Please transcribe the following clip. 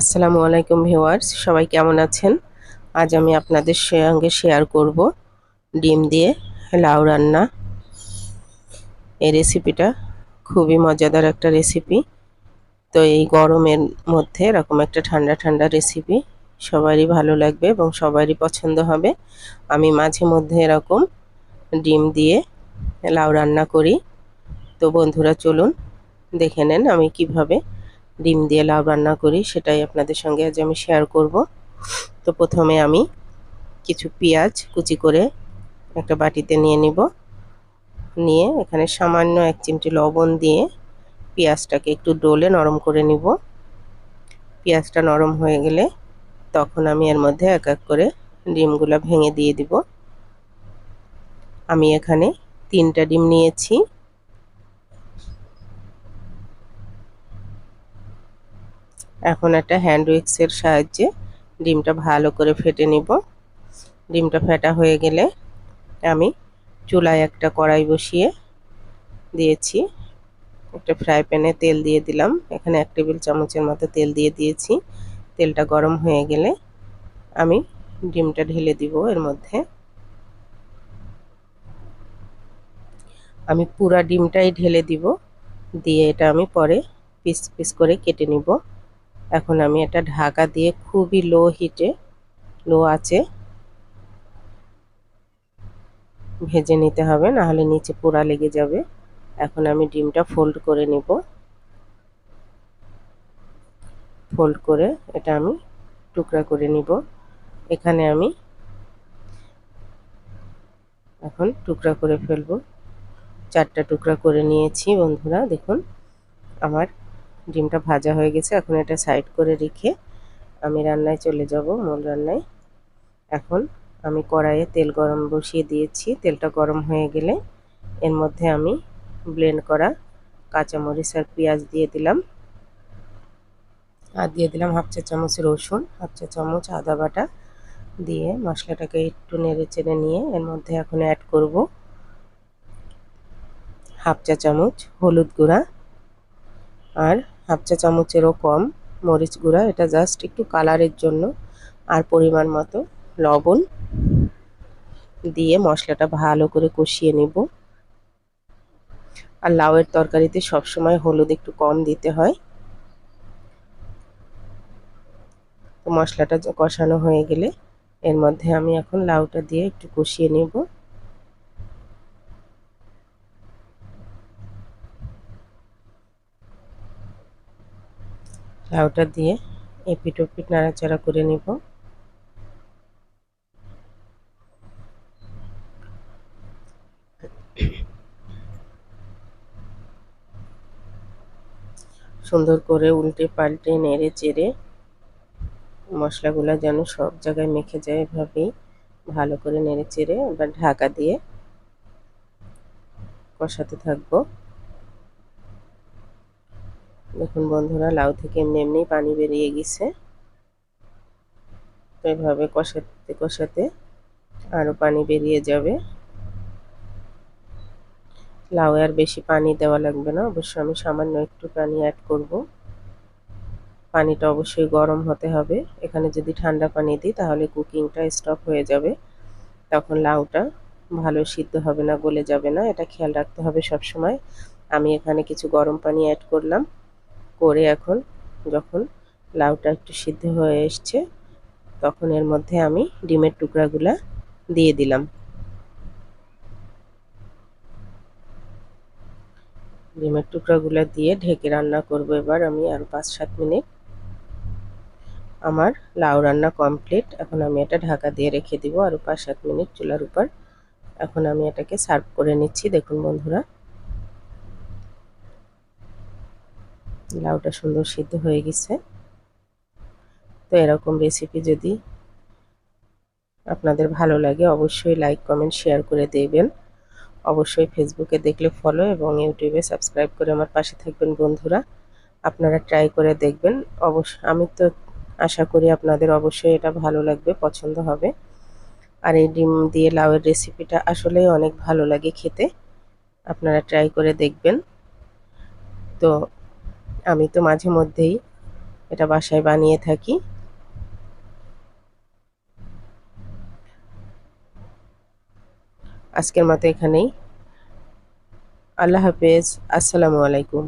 আসসালামু আলাইকুম ভিউয়ার্স, সবাই কেমন আছেন? আজ আমি আপনাদের সঙ্গে শেয়ার করব ডিম দিয়ে লাউ রান্না। এই রেসিপিটা খুবই মজাদার একটা রেসিপি তো এই গরমের মধ্যে এরকম একটা ঠান্ডা ঠান্ডা রেসিপি সবারই ভালো লাগবে এবং সবারই পছন্দ হবে। আমি মাঝে মধ্যে এরকম ডিম দিয়ে লাউ রান্না করি। তো বন্ধুরা, চলুন দেখে নেন আমি কীভাবে ডিম দিয়ে লাউ রান্না করি, সেটাই আপনাদের সঙ্গে আজ আমি শেয়ার করব। তো প্রথমে আমি কিছু পেঁয়াজ কুচি করে একটা বাটিতে নিয়ে নিব। নিয়ে এখানে সামান্য এক চিমটি লবণ দিয়ে পেঁয়াজটাকে একটু ডোলে নরম করে নিব। পেঁয়াজটা নরম হয়ে গেলে তখন আমি এর মধ্যে এক এক করে ডিমগুলো ভেঙে দিয়ে দিব। আমি এখানে তিনটা ডিম নিয়েছি। এখন একটা হ্যান্ড উইক্সের সাহায্যে ডিমটা ভালো করে ফেটে নিব। ডিমটা ফেটা হয়ে গেলে আমি চুলায় একটা কড়াই বসিয়ে দিয়েছি। একটা ফ্রাই প্যানে তেল দিয়ে দিলাম। এখানে এক টেবিল চামচের মতো তেল দিয়ে দিয়েছি। তেলটা গরম হয়ে গেলে আমি ডিমটা ঢেলে দিব এর মধ্যে। আমি পুরা ডিমটাই ঢেলে দিব। দিয়ে এটা আমি পরে পিস পিস করে কেটে নিব। এখন আমি এটা ঢাকা দিয়ে খুবই লো হিটে লো আছে ভেজে নিতে হবে, নাহলে নিচে পোড়া লেগে যাবে। এখন আমি ডিমটা ফোল্ড করে নিব। ফোল্ড করে এটা আমি টুকরা করে নিব। এখানে আমি এখন টুকরা করে ফেলব। চারটা টুকরা করে নিয়েছি বন্ধুরা, দেখুন আমার ডিমটা ভাজা হয়ে গেছে, এখন এটা সাইড করে রেখে আমি রান্নায় চলে যাব, মূল রান্নায়। এখন আমি কড়াইয়ে তেল গরম বসিয়ে দিয়েছি, তেলটা গরম হয়ে গেলে এর মধ্যে আমি ব্লেন্ড করা কাঁচামরিচ আর পেঁয়াজ দিয়ে দিলাম। আর দিয়ে দিলাম হাফ চা চামচ রসুন, হাফ চা চামচ আদা বাটা দিয়ে মশলাটাকে একটু নেড়ে চেড়ে নিয়ে এর মধ্যে এখন অ্যাড করব হাফ চা চামচ হলুদ গুঁড়া আর হাফ চা চামচেরও কম মরিচ গুঁড়া, এটা জাস্ট একটু কালারের জন্য আর পরিমাণ মতো লবণ দিয়ে মশলাটা ভালো করে কষিয়ে নিব। আর লাউয়ের তরকারিতে সবসময় হলুদ একটু কম দিতে হয়। তো মশলাটা কষানো হয়ে গেলে এর মধ্যে আমি এখন লাউটা দিয়ে একটু কষিয়ে নেব। লাউটা দিয়ে এপিট ওপিট নাড়াচাড়া করে নিব। সুন্দর করে উল্টে পাল্টে নেড়ে চেড়ে মশলাগুলো যেন সব জায়গায় মেখে যায় এভাবেই ভালো করে নেড়ে চেড়ে এবার ঢাকা দিয়ে কষাতে থাকব। দেখুন বন্ধুরা, লাউ থেকে এমনি এমনি পানি বেরিয়ে গেছে। তো এভাবে কষাতে কষাতে আরও পানি বেরিয়ে যাবে। লাউ আর বেশি পানি দেওয়া লাগবে না, অবশ্য আমি সামান্য একটু পানি অ্যাড করব। পানিটা অবশ্যই গরম হতে হবে। এখানে যদি ঠান্ডা পানি দিই, তাহলে কুকিংটা স্টপ হয়ে যাবে। তখন লাউটা ভালো সিদ্ধ হবে না, গলে যাবে না। এটা খেয়াল রাখতে হবে সব সময় আমি এখানে কিছু গরম পানি অ্যাড করলাম। করে এখন যখন লাউটা একটু সিদ্ধ হয়ে এসছে, তখন এর মধ্যে আমি ডিমের টুকরাগুলা দিয়ে দিলাম। ডিমের টুকরাগুলো দিয়ে ঢেকে রান্না করব এবার আমি আর পাঁচ সাত মিনিট। আমার লাউ রান্না কমপ্লিট। এখন আমি এটা ঢাকা দিয়ে রেখে দিব। আরও পাঁচ সাত মিনিট চুলার উপর। এখন আমি এটাকে সার্ভ করে নিচ্ছি। দেখুন বন্ধুরা লাউটা সুন্দর সিদ্ধ হয়ে গেছে। তো এরকম রেসিপি যদি আপনাদের ভালো লাগে, অবশ্যই লাইক কমেন্ট শেয়ার করে দেবেন। অবশ্যই ফেসবুকে দেখলে ফলো এবং ইউটিউবে সাবস্ক্রাইব করে আমার পাশে থাকবেন বন্ধুরা। আপনারা ট্রাই করে দেখবেন। অবশ্য আমি তো আশা করি আপনাদের অবশ্যই এটা ভালো লাগবে, পছন্দ হবে। আর এই ডিম দিয়ে লাউয়ের রেসিপিটা আসলেই অনেক ভালো লাগে খেতে। আপনারা ট্রাই করে দেখবেন। তো আমি তো মাঝে মধ্যেই এটা বাসায় বানিয়ে থাকি। আজকের মতো এখানেই। আল্লাহ হাফেজ। আসসালামু আলাইকুম।